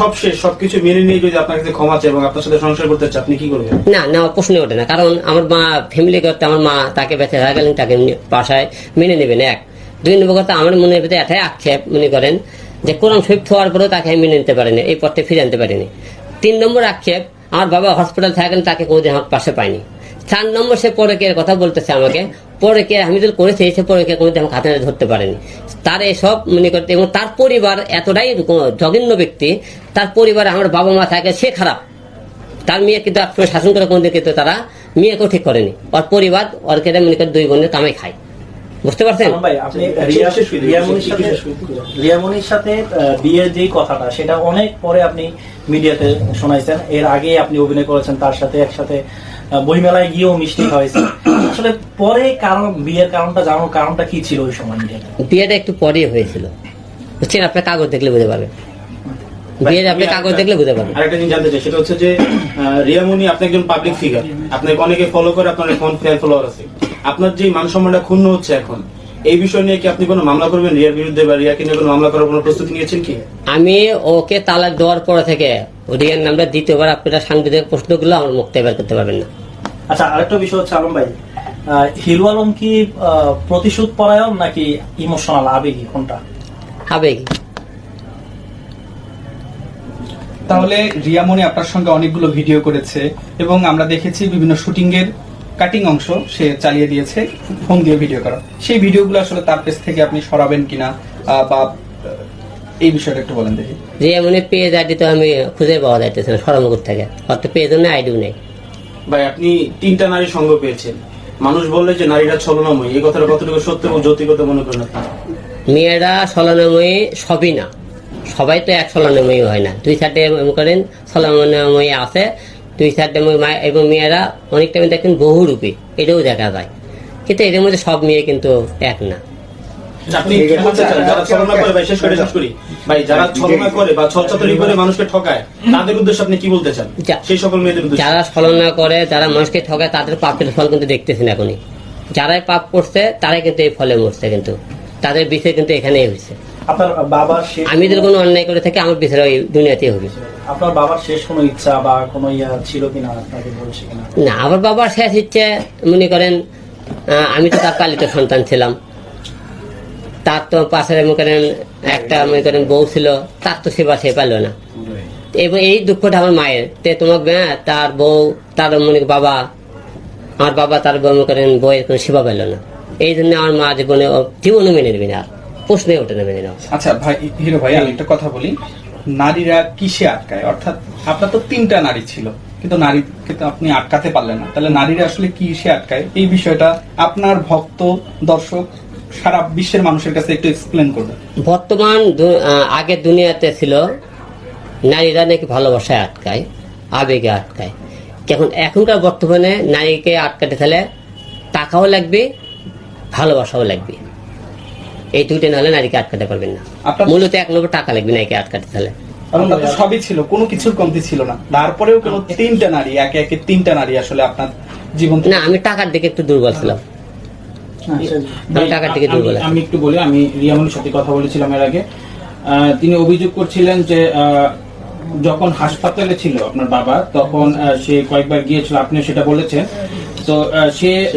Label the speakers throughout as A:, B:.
A: সব শেষ, সবকিছু মেনে নিয়ে যদি আপনার কাছে ক্ষমা এবং আপনার সাথে সংসার করতে আপনি কি করবেন?
B: না না ওঠে না, কারণ আমার মা আমার মা তাকে তাকে বাসায় মেনে নেবেন, এক। দুই নম্বর কথা আমার এটাই আক্ষেপ মনে করেন যে কোরআন শরীফ হওয়ার পরেও তাকে মেনে নিতে পারিনি, এই পথে ফিরে আনতে পারিনি। তিন নম্বর আক্ষেপ, আমার বাবা হসপিটাল থাকেন তাকে কোনোদিন আমার পাশে পাইনি চার নম্বর সে পরে কথা বলতেছে আমাকে পরে কে আমি যদি করেছি সে পরে কে কোনোদিন আমাকে হাতে ধরতে পারেনি। তার এসব মনে করতে এবং তার পরিবার এতটাই জঘন্য ব্যক্তি তার পরিবার আমার বাবা মা থাকে সে খারাপ। তার মেয়ে কিন্তু একসময় শাসন করে কোনদিন কিন্তু তারা মেয়েকেও ঠিক করেনি। ওর পরিবার ওর কেটে মনে করে দুই বোনের কামাই খায়। বুঝতে পারছেন?
A: দিন,
C: রিয়ামনির সাথে বিয়ের যেই কথাটা সেটা অনেক পরে আপনি মিডিয়াতে শোনাইছেন। এর আগে আপনি অভিনয় করেছেন তার সাথে একসাথে বইমেলায় গিয়েও মিষ্টি হয়েছে আসলে পরে কারণ বিয়ের কারণটা কারণটা কি ছিল ওই সময়
B: বিয়েটা একটু পরেই হয়েছিল। বুঝছেন? আপনার কাগজ দেখলে বুঝতে পারবেন। বিয়ের আপনি কাগজ দেখলে বুঝতে পারবেন।
A: আরেকটা জিনিস জানতে চাই সেটা হচ্ছে যে আহ, রিয়ামণি আপনি একজন পাবলিক ফিগার আপনাকে অনেকে ফলো করে আপনার এখন ফ্যান ফলোয়ার আছে। আপনার যে মান সম্মানটা ক্ষুণ্ণ হচ্ছে এখন এই বিষয় নিয়ে কি আপনি কোনো মামলা করবেন রিয়ার বিরুদ্ধে বা রিয়াকে নিয়ে কোনো মামলা করার কোনো প্রস্তুতি নিয়েছেন কি?
B: আমি ওকে তালাক দেওয়ার পর থেকে রিয়ার নামটা দ্বিতীয়বার আপনারা সাংবিধানিক প্রশ্নগুলো আমার মুক্তি বের করতে পারবেন না।
C: আচ্ছা আরেকটা বিষয় হচ্ছে আলম ভাই হিরো আলম কি প্রতিশোধ পরায়ণ নাকি ইমোশনাল আবেগী কোনটা?
B: আবেগী।
D: তাহলে রিয়ামণি আপনার সঙ্গে অনেকগুলো ভিডিও করেছে এবং আমরা দেখেছি বিভিন্ন শুটিং এর কাটিং অংশ সে চালিয়ে দিয়েছে ফোন দিয়ে ভিডিও করা। সেই ভিডিওগুলো আসলে তার পেজ থেকে আপনি সরাবেন কিনা আহ, বা এই বিষয়টা একটু বলেন দেখি।
B: রিয়া পেজ আইডি তো আমি খুঁজে পাওয়া যাইতেছে না সরমগুর থেকে। অত পেজও নেই আইডিও নেই।
A: ভাই আপনি তিনটা নারী সঙ্গ পেয়েছেন। মানুষ বললে যে নারীরা ছলনাময়ী, এই কথাটা কতটুকু সত্য এবং যৌতিকতা মনে করেন
B: মেয়েরা ছলনাময়ী সবই না। সবাই তো এক ছলনাময়ী হয় না। দুই সাইডে মনে করেন, ছলনাময়ী আছে। দুই সাইডে এবং মেয়েরা অনেকটা মেয়ে দেখেন বহুরূপী, এটাও দেখা যায়। কিন্তু এদের মধ্যে সব মেয়ে কিন্তু এক না।
A: আপনি যারা ছলনা করে ভাই শেষ করে শেষ করি ভাই যারা ছলনা করে বা ছলচাতুরি করে মানুষকে ঠকায় তাদের উদ্দেশ্যে আপনি কি বলতে চান? সেই সকল মেয়েদের উদ্দেশ্যে।
B: যারা ছলনা করে যারা মানুষকে ঠকায় তাদের পাপের ফল কিন্তু দেখতেছেন এখনই। যারাই পাপ করছে তারাই কিন্তু এই ফলে মরছে কিন্তু। তাদের বিষয় কিন্তু এখানেই হয়েছে।
C: আপনার বাবার
B: আমি যদি কোনো অন্যায় করে থাকি আমার বিচার ওই দুনিয়াতেই হবে।
C: আপনার বাবার শেষ কোনো ইচ্ছা বা কোনো ইয়া ছিল কিনা আপনাকে বলছে কিনা?
B: না আমার বাবার শেষ ইচ্ছে মনে করেন আমি তো তার পালিত সন্তান ছিলাম। তার তো পাশের মনে করেন একটা মনে করেন বউ ছিল তার তো সেবা সে পাইল না। এবং এই দুঃখটা আমার মায়ের তে তোমার হ্যাঁ, তার বউ তার মনে বাবা আমার বাবা তার বউ মনে করেন বউয়ের কোনো সেবা পেল না। এই জন্য আমার মা জীবনে ও জীবনও মেনে নেবে না প্রশ্নে ওঠে না মেনে নেওয়া।
D: আচ্ছা ভাই হিরো ভাই আমি একটা কথা বলি। নারীরা কিসে আটকায়? অর্থাৎ আপনার তো তিনটা নারী ছিল কিন্তু নারীকে তো আপনি আটকাতে পারলেন না। তাহলে নারীরা আসলে কিসে আটকায়? এই বিষয়টা আপনার ভক্ত দর্শক সারা বিশ্বের মানুষের কাছে একটু এক্সপ্লেন করবেন।
B: বর্তমান আগের দুনিয়াতে ছিল নারীরা নাকি ভালোবাসায় আটকায় আবেগে আটকায়। এখন এখনকার বর্তমানে নারীকে আটকাতে গেলে টাকাও লাগবে ভালোবাসাও লাগবে। এই দুইটা নাহলে নারীকে আটকাতে পারবেন না। মূলত এক নম্বর টাকা লাগবে নারীকে আটকাতে
D: তো সবই ছিল কোনো কিছুর কমতি ছিল না। তারপরেও কোনো তিনটা নারী একে একে তিনটা নারী আসলে আপনার জীবন
B: না আমি টাকার দিকে একটু দুর্বল ছিলাম। আমি দুর্বল
E: আমি- একটু বলি আমি রিয়ামনির সাথে কথা বলেছিলাম এর আগে। তিনি অভিযোগ করছিলেন যে যখন হাসপাতালে ছিল আপনার বাবা তখন সে কয়েকবার গিয়েছিল আপনি সেটা বলেছেন। তো সে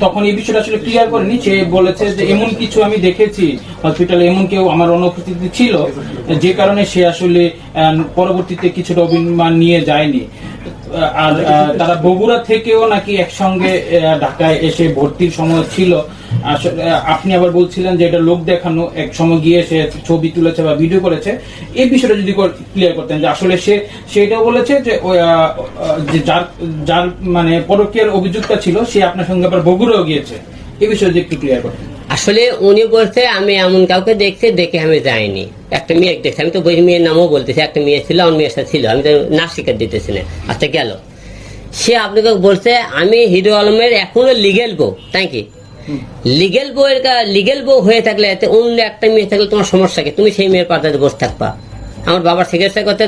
E: তখন এই বিষয়টা আসলে ক্লিয়ার করেনি। সে বলেছে যে এমন কিছু আমি দেখেছি। হসপিটালে এমন কেউ আমার অনুপস্থিতি ছিল। যে কারণে সে আসলে পরবর্তীতে কিছুটা অভিমান নিয়ে যায়নি। আর তারা বগুড়া থেকেও নাকি একসঙ্গে ঢাকায় এসে ভর্তির সময় ছিল। আপনি আবার বলছিলেন যে এটা লোক দেখানো, এক সময় গিয়ে সে ছবি তুলেছে বা ভিডিও করেছে। এই বিষয়টা যদি ক্লিয়ার করতেন যে আসলে সে, সেটাও বলেছে যে যার যার মানে পরকীয়ার অভিযোগটা ছিল, সে আপনার সঙ্গে আবার বগুড়াও গিয়েছে। এই বিষয়ে যদি একটু ক্লিয়ার করতেন
B: আসলে উনি বলছে আমি এমন কাউকে দেখছি দেখে আমি যাইনি। একটা মেয়ে দেখছি আমি তো বই মেয়ের নামও বলতেছি একটা মেয়ে ছিল আমার মেয়ের সাথে ছিল আমি তো না স্বীকার দিতেছি না। আচ্ছা গেল। সে আপনাকে বলছে আমি হিরো আলমের এখনও লিগেল বউ তাই কি? লিগেল বউয়ের লিগেল বউ হয়ে থাকলে এতে অন্য একটা মেয়ে থাকলে তোমার সমস্যা কি? তুমি সেই মেয়ের পাতাতে বসে থাকবা। আমার বাবার চিকিৎসা করতে